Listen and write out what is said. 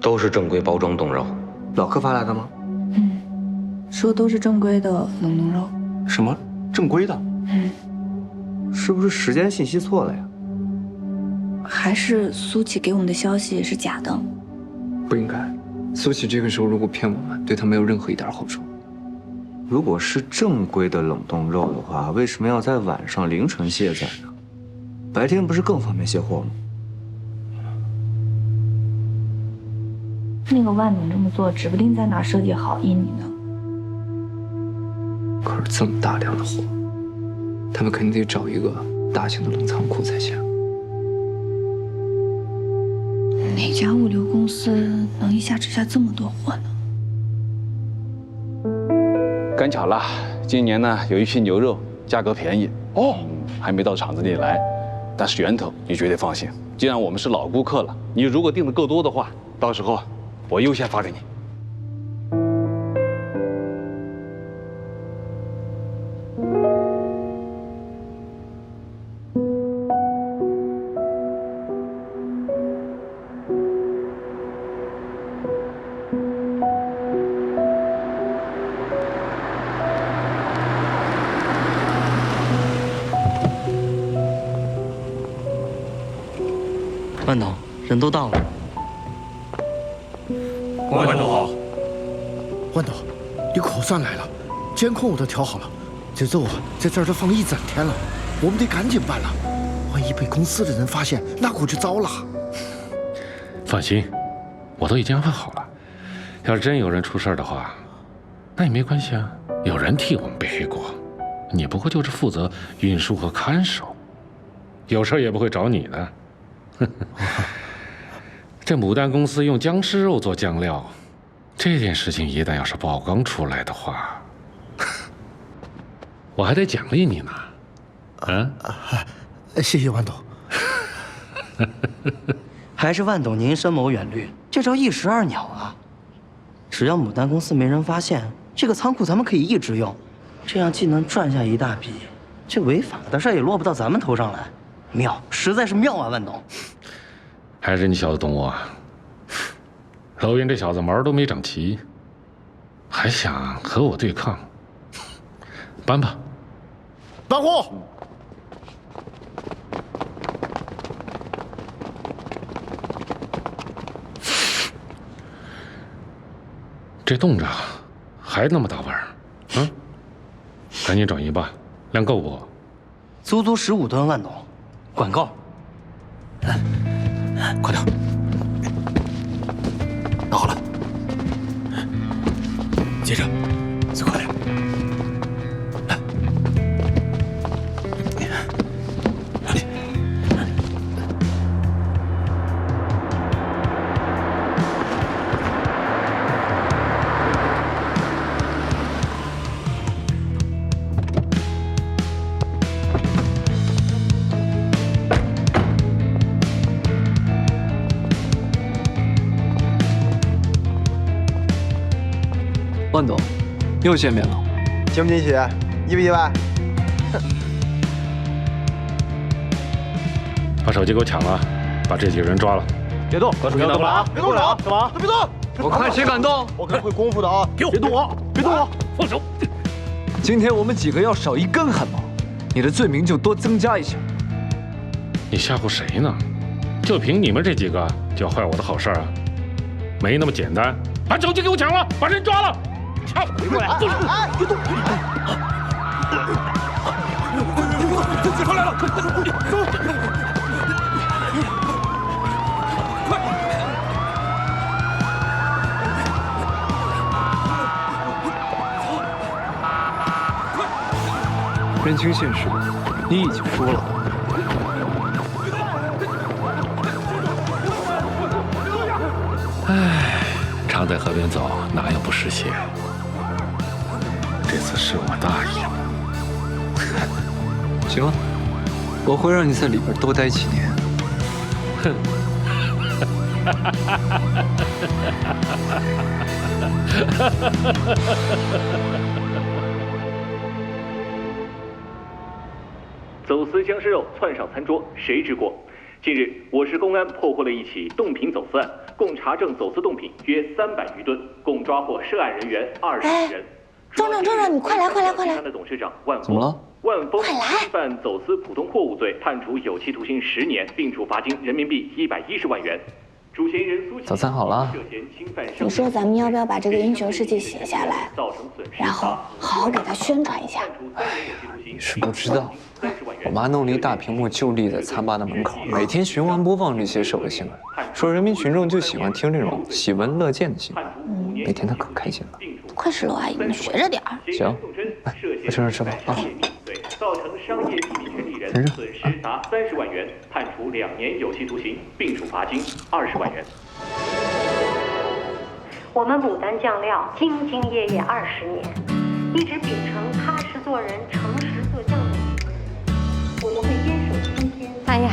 都是正规包装冻肉。老客发来的吗？嗯说都是正规的冷冻肉。什么正规的？嗯，是不是时间信息错了呀？还是苏琪给我们的消息是假的？不应该。苏琪这个时候如果骗我们，对他没有任何一点好处。如果是正规的冷冻肉的话，为什么要在晚上凌晨卸载呢？白天不是更方便卸货吗？那个万总这么做，指不定在哪儿设计好阴你呢。可是这么大量的货，他们肯定得找一个大型的冷藏库才行。哪家物流公司能一下吃下这么多货呢？赶巧了，今年呢有一批牛肉价格便宜哦，还没到厂子里来，但是源头你绝对放心。既然我们是老顾客了，你如果订的够多的话，到时候我优先发给你。万总，人都到了。万总好，万总，你可算来了，监控我都调好了，这肉啊在这儿都放了一整天了，我们得赶紧办了，万一被公司的人发现，那可就糟了。放心，我都已经安排好了，要是真有人出事的话，那也没关系啊，有人替我们背黑锅，你不过就是负责运输和看守，有事也不会找你的。这牡丹公司用僵尸肉做酱料，这件事情一旦要是曝光出来的话，我还得奖励你呢。啊，谢谢万董。还是万董您深谋远虑，这招一石二鸟啊！只要牡丹公司没人发现，这个仓库咱们可以一直用，这样既能赚下一大笔，这违法的事也落不到咱们头上来。妙，实在是妙啊，万董！还是你小子懂我。楼云这小子毛都没长齐，还想和我对抗？搬吧，搬货。这冻着还那么大味儿，嗯，赶紧转移吧，量够不？足足十五吨，万董，管够。来，快点，万总，又见面了，惊不惊喜？意不意外？把手机给我抢了，把这几个人抓了。别动，把手机拿过来啊！别动手，干嘛？别动！我看谁敢动！我可会功夫的啊！给我别动我！别动我！放手！今天我们几个要少一根汗毛，你的罪名就多增加一下。你吓唬谁呢？就凭你们这几个就要坏我的好事啊？没那么简单！把手机给我抢了，把人抓了！抢！别过来！哎，别动！警察来了，快走！认清现实，你已经输了。哎，常在河边走，哪有不湿鞋？这次是我大意了。行了，我会让你在里边多待几年。哼！走私僵尸肉窜上餐桌，谁之过？近日，我市公安破获了一起冻品走私案，共查证走私冻品约三百余吨，共抓获涉案人员二十人。庄长，庄长，你快来，快来，快来！的董事长万怎么了？万峰快来犯走私普通货物罪，判处有期徒刑十年，并处罚金人民币一百一十万元。主嫌人苏早餐好了你说咱们要不要把这个英雄事迹写下来，造成损失然后好好给他宣传一下？哎呀你是不知道，我妈弄了一大屏幕就立在餐吧的门口，每天循环播放这些社会新闻，说人民群众就喜欢听这种喜闻乐见的新闻，每天她可开心了。不愧是娄阿姨，你学着点儿。行，啊！造成商业秘密权利人损失达三十万元，判处两年有期徒刑，并处罚金二十万元。我们牡丹酱料兢兢业业二十年，一直秉承踏实做人、诚实做酱的理念。我们会坚守初心。哎呀，